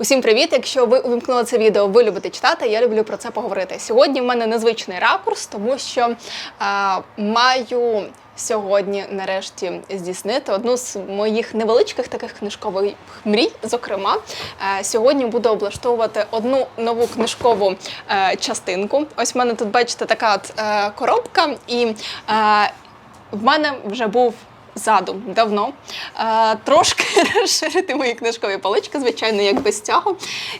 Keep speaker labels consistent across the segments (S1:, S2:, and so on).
S1: Усім привіт! Якщо ви увімкнули це відео, ви любите читати, я люблю про це поговорити. Сьогодні в мене незвичний ракурс, тому що е, маю сьогодні нарешті здійснити одну з моїх невеличких таких книжкових мрій. Зокрема, сьогодні буду облаштовувати одну нову книжкову частинку. Ось в мене тут, бачите, така от коробка, і в мене вже був задум давно. Е, трошки розширити мої книжкові полички, звичайно, як без цього.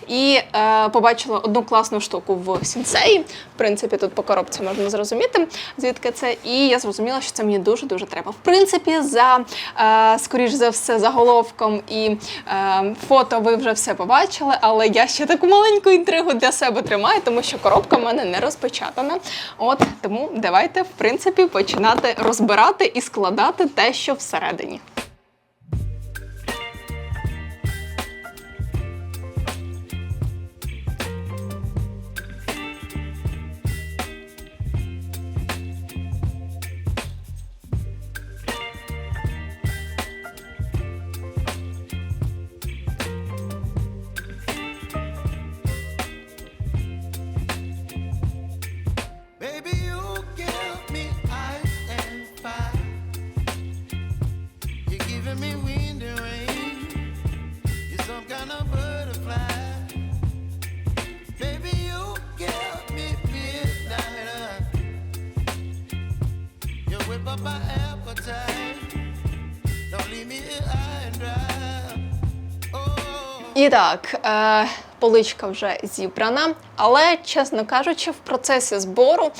S1: І е, побачила одну класну штуку в сінсеї. В принципі, тут по коробці можна зрозуміти, звідки це. І я зрозуміла, що це мені дуже-дуже треба. В принципі, за е, скоріш за все, заголовком і е, фото ви вже все побачили, але я ще таку маленьку інтригу для себе тримаю, тому що коробка в мене не розпечатана. От тому давайте, в принципі, починати розбирати і складати те, що всередині.
S2: Whip up my appetite. Don't leave me high and dry.
S1: І так, е, поличка вже зібрана, але, чесно кажучи, в процесі збору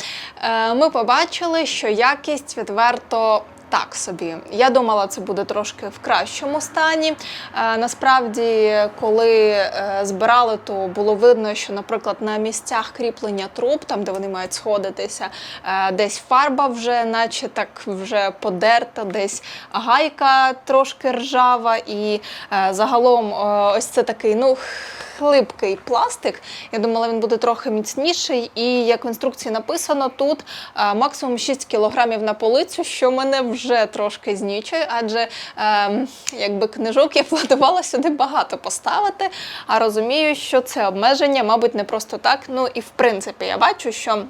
S1: е, ми побачили, що якість відверто. Так собі, я думала, це буде трошки в кращому стані. Е, насправді, коли е, збирали, то було видно, що, наприклад, на місцях кріплення труб, там де вони мають сходитися, е, десь фарба вже, наче так вже подерта, десь гайка трошки ржава, і загалом ось це такий, ну. Хлипкий пластик. Я думала, він буде трохи міцніший. І як в інструкції написано, тут е, максимум 6 кілограмів на полицю, що мене вже трошки знічує, адже е, якби книжок я планувала сюди багато поставити. А розумію, що це обмеження, мабуть, не просто так. Ну і в принципі, я бачу, що.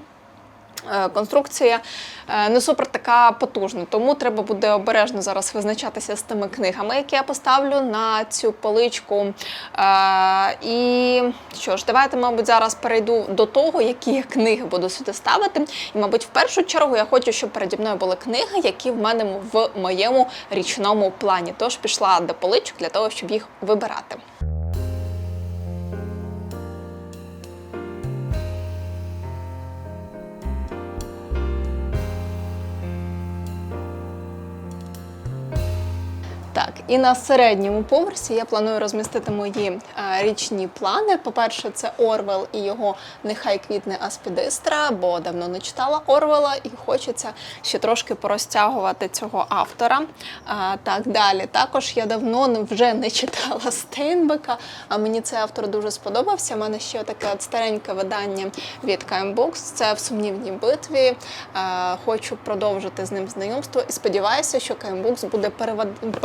S1: Е, Конструкція е, не супер така потужна, тому треба буде обережно зараз визначатися з тими книгами, які я поставлю на цю поличку. Е, І що ж, давайте, мабуть, зараз перейду до того, які я книги буду сюди ставити. І, мабуть, в першу чергу я хочу, щоб переді мною були книги, які в мене в моєму річному плані. Тож пішла до поличок для того, щоб їх вибирати. І на середньому поверсі я планую розмістити мої е, річні плани. По-перше, це Орвел і його Нехай квітне аспідистра, бо давно не читала Орвела і хочеться ще трошки порозтягувати цього автора. А, так, далі. Також я давно вже не читала Стейнбека, а мені цей автор дуже сподобався. У мене ще таке стареньке видання від KM Books. Це в сумнівній битві. Е, хочу продовжити з ним знайомство і сподіваюся, що KM Books буде перевид-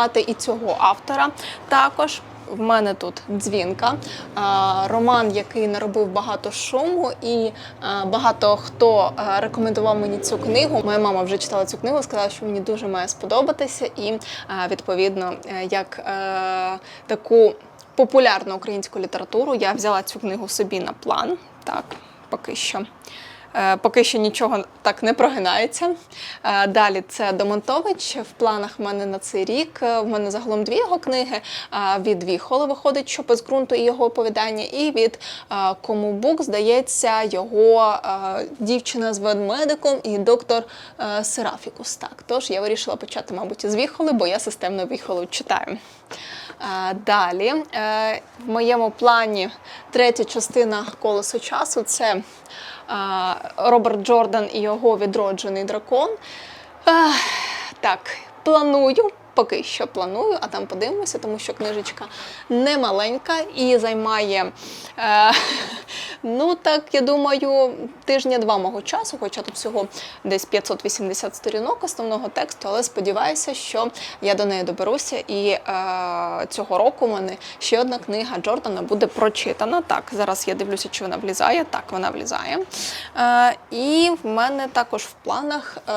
S1: перевидавати і цього автора також. В мене тут дзвінка, роман, який наробив багато шуму, і багато хто е, рекомендував мені цю книгу. Моя мама вже читала цю книгу, сказала, що мені дуже має сподобатися, і е, відповідно, е, як таку популярну українську літературу я взяла цю книгу собі на план. Так, поки що. Е, Поки що нічого так не прогинається. Е, Далі це Домонтович. В планах в мене на цей рік. Е, В мене загалом дві його книги. Від Віхола виходить, що без ґрунту і його оповідання, і від Кому Бук, здається, його дівчина з ведмедиком і доктор Серафікус. Так, тож я вирішила почати, мабуть, із Віхоли, бо я системно Віхолу читаю. Далі в моєму плані третя частина колесо часу це Роберт Джордан і його відроджений дракон. Так, планую. Поки що планую, а там подивимося, тому що книжечка не маленька і займає е, Ну так, я думаю, тижня-два мого часу, хоча тут всього десь 580 сторінок основного тексту, але сподіваюся, що я до неї доберуся. І е, цього року в мене ще одна книга Джордана буде прочитана. Так, зараз я дивлюся, чи вона влізає. Так, вона влізає. Е, і в мене також в планах е,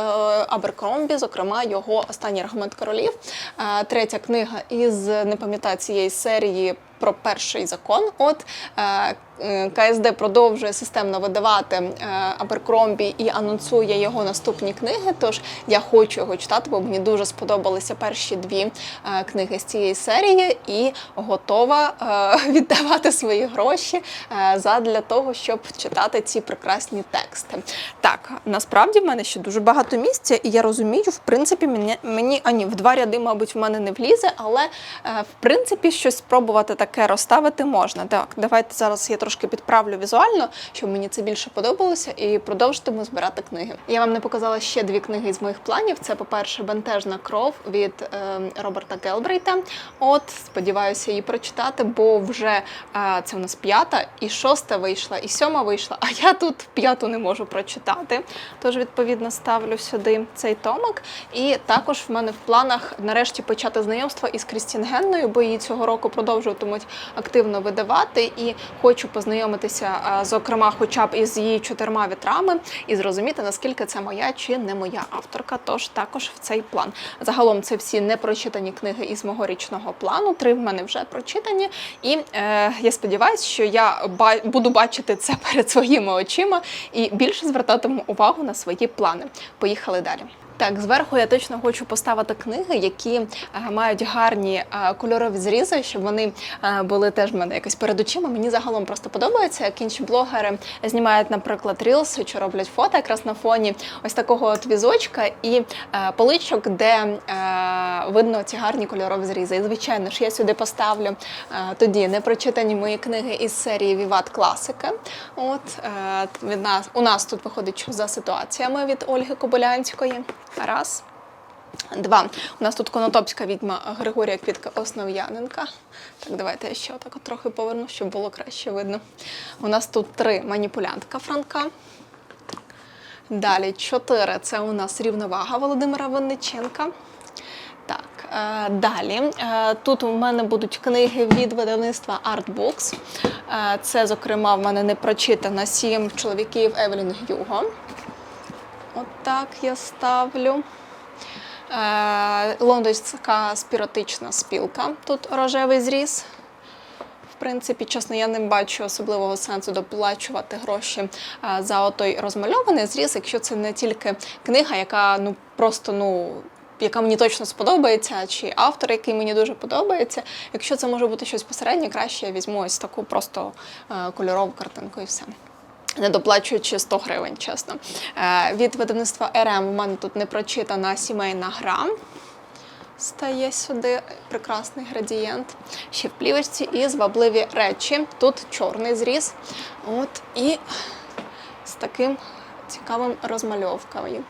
S1: Аберкромбі, зокрема, його останній аргумент королів. Е, третя книга із не пам'ятаю цієї серії про перший закон. От е, е, КСД продовжує системно видавати е, Аберкромбі і анонсує його наступні книги. Тож я хочу його читати, бо мені дуже сподобалися перші дві книги з цієї серії, і готова віддавати свої гроші задля того, щоб читати ці прекрасні тексти. Так, насправді в мене ще дуже багато місця, і я розумію, в принципі, мені, мені а в два ряди, мабуть, в мене не влізе, але в принципі щось спробувати таке розставити можна. Так, давайте зараз я трошки підправлю візуально, щоб мені це більше подобалося, і продовжитиму збирати книги. Я вам не показала ще дві книги з моїх планів. Це, по-перше, Бентежна кров від е, Роберта Гелбрейта. От, сподіваюся її прочитати, бо вже е, це у нас п'ята, і шоста вийшла, і сьома вийшла, а я тут п'яту не можу прочитати. Тож, відповідно, ставлю сюди цей томик. І також в мене в планах нарешті почати знайомство із Крістін Генною, бо її цього року продовжуватимуть активно видавати. І хочу познайомитися, зокрема, хоча б із її чотирма вітрами, і зрозуміти, наскільки це моя чи не моя авторка. Тож також в цей план. Загалом це всі непрочитані книги із мого річного плану. Три в мене вже прочитані. І е, я сподіваюся, що я буду бачити це перед своїми очима і більше звертатиму увагу на свої плани. Поїхали далі. Так, зверху я точно хочу поставити книги, які е, мають гарні е, кольорові зрізи, щоб вони е, були теж в мене якось перед очима. Мені загалом просто подобається, як інші блогери знімають, наприклад, рілс чи роблять фото якраз на фоні ось такого от візочка і поличок, де видно ці гарні кольорові зрізи. І звичайно ж, я сюди поставлю тоді непрочитані мої книги із серії Віват Класика. От від нас у нас тут виходить що за ситуаціями від Ольги Кобилянської. Раз. Два. У нас тут конотопська відьма Григорія Квітка Основ'яненка. Так, давайте я ще отак от трохи поверну, щоб було краще видно. У нас тут три маніпулянтка Франка. Далі чотири це у нас рівновага Володимира Винниченка. Так, е, далі. Е, тут у мене будуть книги від видавництва Artbooks. Е, це, зокрема, в мене не прочитана сім чоловіків Евелін Гюго. От я ставлю. Е, Лондонська спіротична спілка. Тут рожевий зріз. В принципі, чесно, я не бачу особливого сенсу доплачувати гроші е, за отой розмальований зріз, якщо це не тільки книга, яка ну просто ну. Яка мені точно сподобається, чи автор, який мені дуже подобається. Якщо це може бути щось посереднє, краще я візьму ось таку просто е, кольорову картинку і все. Не доплачуючи 100 гривень, чесно. Е, від видавництва РМ у мене тут не прочитана сімейна гра. Стає сюди прекрасний градієнт. Ще в плівочці і звабливі речі. Тут чорний зріз. От і з таким цікавим розмальовкою.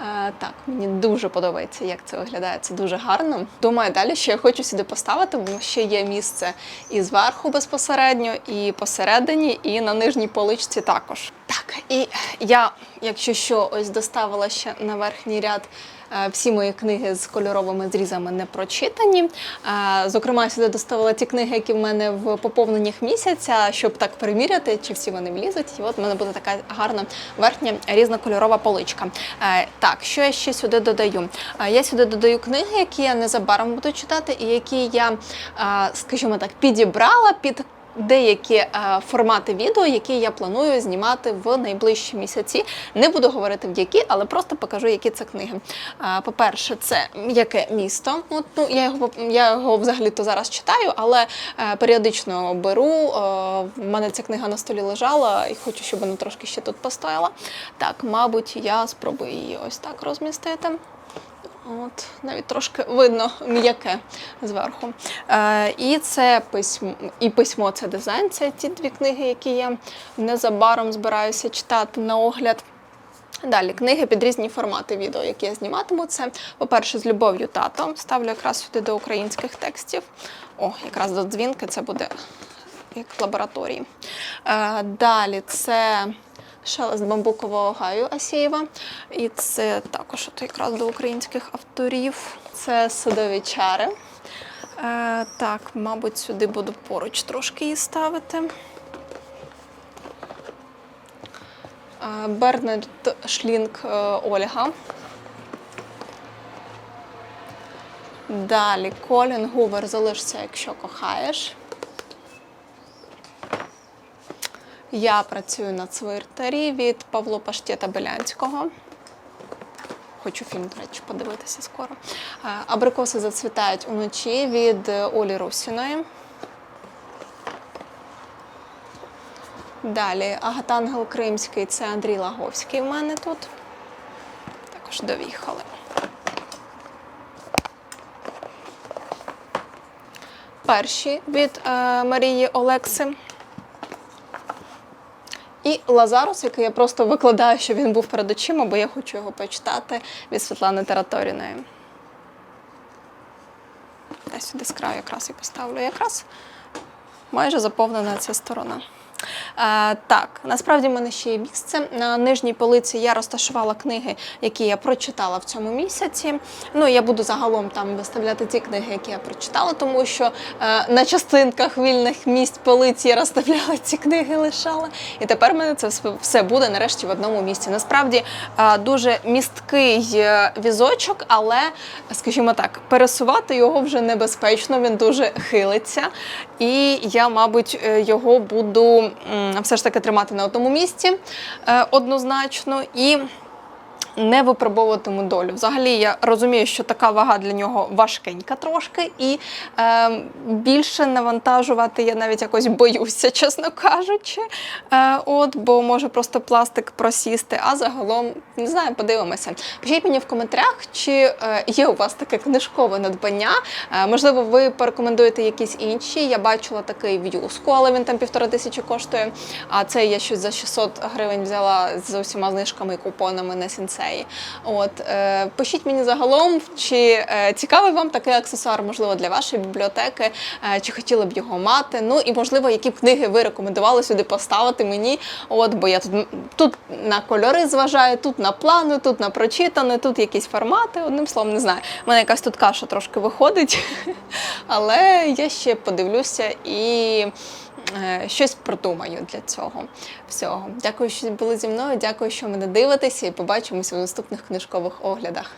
S1: Е, так, мені дуже подобається, як це виглядає. Дуже гарно. Думаю, далі ще я хочу сюди поставити, бо ще є місце і зверху безпосередньо, і посередині, і на нижній поличці також. Так, і я, якщо що, ось доставила ще на верхній ряд. Е, Всі мої книги з кольоровими зрізами не прочитані. Е, Зокрема, сюди доставила ті книги, які в мене в поповненнях місяця, щоб так перевіряти, чи всі вони влізуть. І от в мене буде така гарна верхня різнокольорова поличка. Е, Так, що я ще сюди додаю? Я сюди додаю книги, які я незабаром буду читати, і які я, скажімо так, підібрала під деякі е, формати відео, які я планую знімати в найближчі місяці. Не буду говорити в які, але просто покажу, які це книги. Е, По-перше, це яке місто. От, ну, я його я його взагалі-то зараз читаю, але е, періодично беру. В мене ця книга на столі лежала і хочу, щоб вона трошки ще тут постояла. Так, мабуть, я спробую її ось так розмістити. От, навіть трошки видно м'яке зверху. Е, і це письмо, і письмо це дизайн. Це ті дві книги, які я незабаром збираюся читати на огляд. Далі книги під різні формати відео, які я зніматиму. Це, по-перше, з любов'ю тато. Ставлю якраз сюди до українських текстів. О, якраз до дзвінки це буде як в лабораторії. Е, Далі це шелест бамбукового гаю Асєєва. І це також от якраз до українських авторів. Це садові чари. Е, так, мабуть, сюди буду поруч трошки її ставити. Е, Бернард Шлінг е, Ольга. Далі Колін Гувер залишся, якщо кохаєш. Я працюю на цвиртарі від Павло Паштєта Белянського. Хочу фільм, до речі, подивитися скоро. Е, Абрикоси зацвітають уночі від е, Олі Русіної. Далі Агатангел Кримський це Андрій Лаговський в мене тут. Також довіхали. Перші від е, Марії Олекси. І Лазарус, який я просто викладаю, що він був перед очима, бо я хочу його почитати від Світлани Тераторіної. Десь сюди з краю якраз і поставлю. Якраз майже заповнена ця сторона. Е, так, насправді в мене ще є місце. На нижній полиці я розташувала книги, які я прочитала в цьому місяці. Ну, я буду загалом там виставляти ті книги, які я прочитала, тому що е, на частинках вільних місць полиці я розставляла ці книги, лишала. І тепер в мене це все- буде нарешті в одному місці. Насправді е, дуже місткий візочок, але, скажімо так, пересувати його вже небезпечно, він дуже хилиться. І я, мабуть, його буду все ж таки тримати на одному місці е, однозначно. І не випробовуватиму долю. Взагалі, я розумію, що така вага для нього важкенька трошки, і е, більше навантажувати я навіть якось боюся, чесно кажучи. Е, от, бо може просто пластик просісти. А загалом не знаю, подивимося. Пишіть мені в коментарях, чи е, є у вас таке книжкове надбання. Е, можливо, ви порекомендуєте якісь інші. Я бачила такий в юску, але він там півтора тисячі коштує. А це я щось за 600 гривень взяла з усіма знижками і купонами на сінцеї. От е, пишіть мені загалом, чи е, цікавий вам такий аксесуар, можливо, для вашої бібліотеки, е, чи хотіли б його мати. Ну і можливо, які б книги ви рекомендували сюди поставити мені. От, бо я тут тут на кольори зважаю, тут на плани, тут на прочитане, тут якісь формати. Одним словом, не знаю. У мене якась тут каша трошки виходить, але я ще подивлюся і. Е, Щось продумаю для цього всього. Дякую, що були зі мною. Дякую, що мене дивитеся, і побачимося у наступних книжкових оглядах.